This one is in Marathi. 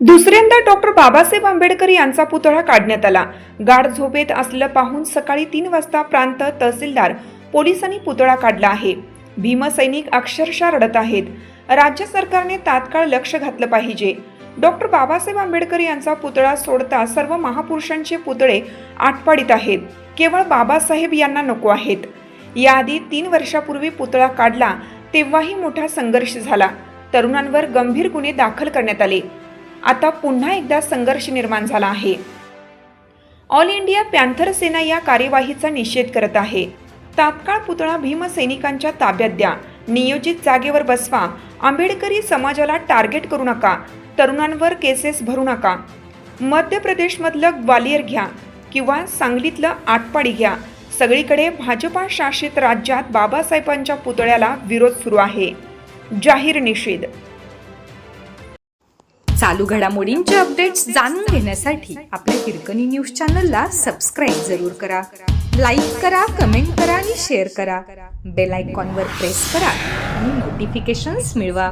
दुसऱ्यांदा डॉक्टर बाबासाहेब आंबेडकर यांचा पुतळा काढण्यात आला. गाढ झोपेत असलं पाहून सकाळी तीन वाजता प्रांत तहसीलदार पोलिसांनी पुतळा काढला आहे. भीमसैनिक अक्षरशः रडत आहेत. राज्य सरकारने तात्काळ लक्ष घातलं पाहिजे. डॉक्टर बाबासाहेब आंबेडकर यांचा पुतळा सोडता सर्व महापुरुषांचे पुतळे आटपाडीत आहेत. केवळ बाबासाहेब यांना नको आहेत. याआधी तीन वर्षापूर्वी पुतळा काढला तेव्हाही मोठा संघर्ष झाला. तरुणांवर गंभीर गुन्हे दाखल करण्यात आले. आता पुन्हा एकदा संघर्ष निर्माण झाला आहे. ऑल इंडिया पॅन्थर सेना या कार्यवाहीचा निषेध करत आहे. तात्काळ पुतळा भीमसैनिकांच्या ताब्यात द्या. नियोजित जागेवर बसवा. आंबेडकरी समाजाला टार्गेट करू नका. तरुणांवर केसेस भरू नका. मध्य प्रदेशमधलं ग्वालियर घ्या किंवा सांगलीतलं आटपाडी घ्या. सगळीकडे भाजपा शासित राज्यात बाबासाहेबांच्या पुतळ्याला विरोध सुरू आहे. जाहीर निषेध. चालू घडामोडींचे अपडेट्स जाणून घेण्यासाठी आपल्या हिरकणी न्यूज चॅनलला सबस्क्राईब जरूर करा. लाईक करा कमेंट करा आणि शेअर करा. बेल आयकॉनवर प्रेस करा आणि नोटिफिकेशन्स मिळवा.